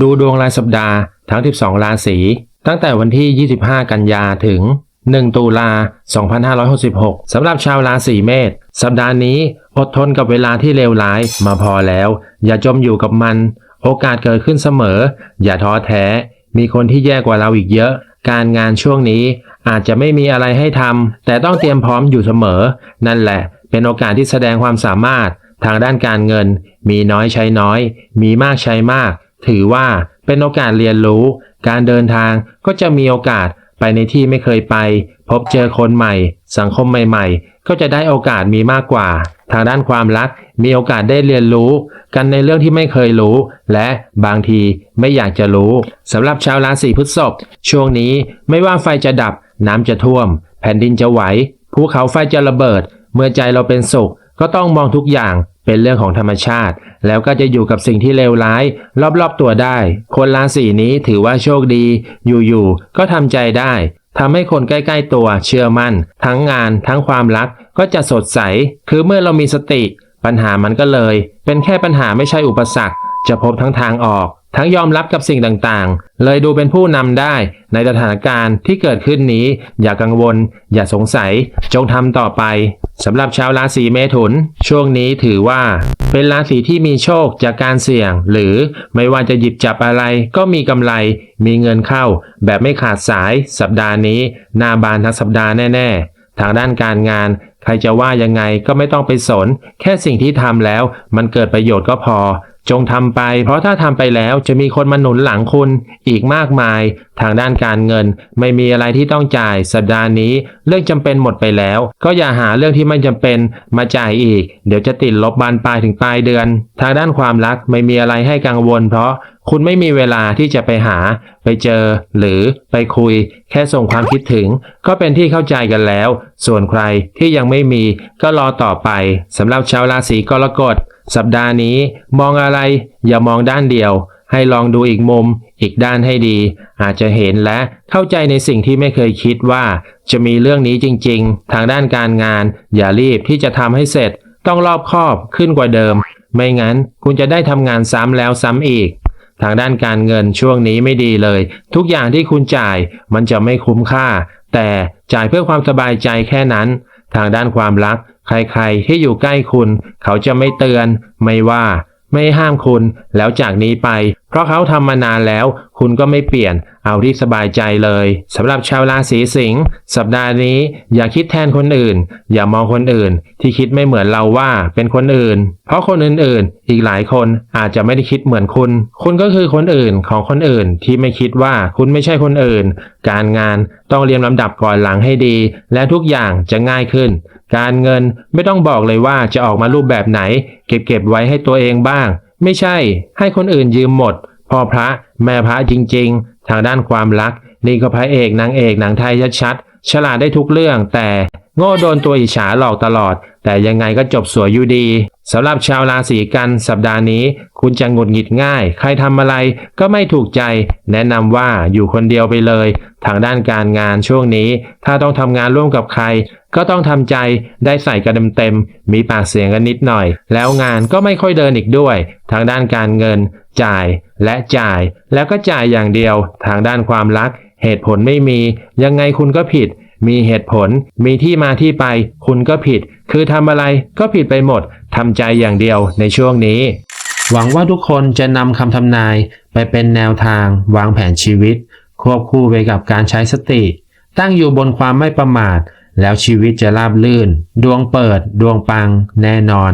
ดูดวงรายสัปดาห์ทั้ง 12 ราศี ตั้งแต่วันที่ 25 กันยาถึง 1 ตุลา 2566 สำหรับชาวราศีเมษ สัปดาห์นี้อดทนกับเวลาที่เลวร้ายมาพอแล้ว อย่าจมอยู่กับมัน โอกาสเกิดขึ้นเสมอ อย่าท้อแท้ มีคนที่แย่กว่าเราอีกเยอะ การงานช่วงนี้อาจจะไม่มีอะไรให้ทำแต่ต้องเตรียมพร้อมอยู่เสมอ นั่นแหละ เป็นโอกาสที่แสดงความสามารถ ทางด้านการเงิน มีน้อยใช้น้อย มีมากใช้มาก ถือว่าเป็นโอกาสเรียนรู้ การเดินทางก็จะมีโอกาสไปในที่ไม่เคยไป พบเจอคนใหม่ สังคมใหม่ ๆ ก็จะได้โอกาสมีมากกว่า ทางด้านความรัก มีโอกาสได้เรียนรู้ กันในเรื่องที่ไม่เคยรู้ และบางทีไม่อยากจะรู้สำหรับชาวราศีพฤษภช่วงนี้ไม่ว่าไฟจะดับ น้ำจะท่วม แผ่นดินจะไหวภูเขาไฟจะระเบิด เมื่อใจเราเป็นสุขก็ต้องมองทุกอย่างเป็นเรื่องของธรรมชาติ แล้วก็จะอยู่กับสิ่งที่เลวร้าย รอบๆตัวได้ คนราศีนี้ถือว่าโชคดี อยู่ๆก็ทำใจได้ทำให้คนใกล้ๆตัวเชื่อมั่น ทั้งงานทั้งความรักก็จะสดใส คือเมื่อเรามีสติ ปัญหามันก็เลย เป็นแค่ปัญหาไม่ใช่อุปสรรค จะพบทั้งทางออก ทั้งยอมรับกับสิ่งต่างๆ เลยดูเป็นผู้นำได้ในสถานการณ์ที่เกิดขึ้นนี้ อย่ากังวล อย่าสงสัย จงทำต่อไป สำหรับชาวราศีเมถุน ช่วงนี้ถือว่า เป็นราศีที่มีโชคจากการเสี่ยง หรือไม่ว่าจะหยิบจับอะไรก็มีกำไร มีเงินเข้า แบบไม่ขาดสาย สัปดาห์นี้หนาบานทั้งสัปดาห์แน่ ๆ ทางด้านการงาน ใครจะว่ายังไงก็ไม่ต้องไปสน แค่สิ่งที่ทำแล้ว มันเกิดประโยชน์ก็พอ จงทำไป เพราะถ้าทำไปแล้วจะมีคนมาหนุนหลังคุณอีกมากมาย ทางด้านการเงิน ไม่มีอะไรที่ต้องจ่ายสัปดาห์นี้ เรื่องจำเป็นหมดไปแล้ว ก็อย่าหาเรื่องที่ไม่จำเป็นมาจ่ายอีก เดี๋ยวจะติดลบบานปลายถึงปลายเดือน ทางด้านความรักไม่มีอะไรให้กังวล เพราะคุณไม่มีเวลาที่จะไปหา ไปเจอ หรือไปคุย แค่ส่งความคิดถึง ก็เป็นที่เข้าใจกันแล้ว ส่วนใครที่ยังไม่มีก็รอต่อไปสำหรับชาวราศีกรกฎ สัปดาห์นี้ มองอะไรอย่ามองด้านเดียว ให้ลองดูอีกมุม อีกด้านให้ดี อาจจะเห็นและเข้าใจในสิ่งที่ไม่เคยคิดว่า จะมีเรื่องนี้จริง ๆ ทางด้านการงาน อย่ารีบที่จะทำให้เสร็จ ต้องรอบคอบขึ้นกว่าเดิม ไม่งั้นคุณจะได้ทำงานซ้ำแล้วซ้ำอีกทางด้านการเงินช่วงนี้ไม่ดีเลย ทุกอย่างที่คุณจ่ายมันจะไม่คุ้มค่า แต่จ่ายเพื่อความสบายใจแค่นั้น ทางด้านความรัก ใครๆ ที่อยู่ใกล้คุณ เขาจะไม่เตือน ไม่ว่า ไม่ห้ามคุณ แล้วจากนี้ไป เพราะเขาทำมานานแล้ว คุณก็ไม่เปลี่ยน เอาที่สบายใจเลยสำหรับชาวราศีสิงห์สัปดาห์นี้อย่าคิดแทนคนอื่น อย่ามองคนอื่น ที่คิดไม่เหมือนเราว่าเป็นคนอื่น เพราะคนอื่นๆ อีกหลายคนอาจจะไม่ได้คิดเหมือนคุณ คุณก็คือคนอื่นของคนอื่นที่ไม่คิดว่าคุณไม่ใช่คนอื่น การงานต้องเรียงลำดับก่อนหลังให้ดี และทุกอย่างจะง่ายขึ้น การเงินไม่ต้องบอกเลยว่าจะออกมารูปแบบไหน เก็บเก็บไว้ให้ตัวเองบ้าง ไม่ใช่ ให้คนอื่นยืมหมด พ่อพระแม่พระจริง ๆ ทางด้านความรัก นี่ก็พระเอกนางเอกหนังไทยชัดๆฉลาดได้ทุกเรื่องแต่ โง่โดนตัวอิจฉาหลอกตลอด แต่ยังไงก็จบสวยอยู่ดีสำหรับชาวราศีกันสัปดาห์นี้ คุณจะหงุดหงิดง่าย ใครทำอะไรก็ไม่ถูกใจ แนะนำว่าอยู่คนเดียวไปเลย ทางด้านการงานช่วงนี้ ถ้าต้องทำงานร่วมกับใคร ก็ต้องทำใจได้ใส่กันเต็มๆมีปากเสียงกันนิดหน่อย แล้วงานก็ไม่ค่อยเดินอีกด้วย ทางด้านการเงิน จ่ายและจ่าย แล้วก็จ่ายอย่างเดียว ทางด้านความรัก เหตุผลไม่มี ยังไงคุณก็ผิด มีเหตุผล มีที่มาที่ไป คุณก็ผิด คือทำอะไรก็ผิดไปหมดทำใจอย่างเดียวในช่วงนี้ หวังว่าทุกคนจะนำคำทำนายไปเป็นแนวทาง วางแผนชีวิต ควบคู่ไปกับการใช้สติ ตั้งอยู่บนความไม่ประมาท แล้วชีวิตจะราบลื่น ดวงเปิด ดวงปัง แน่นอน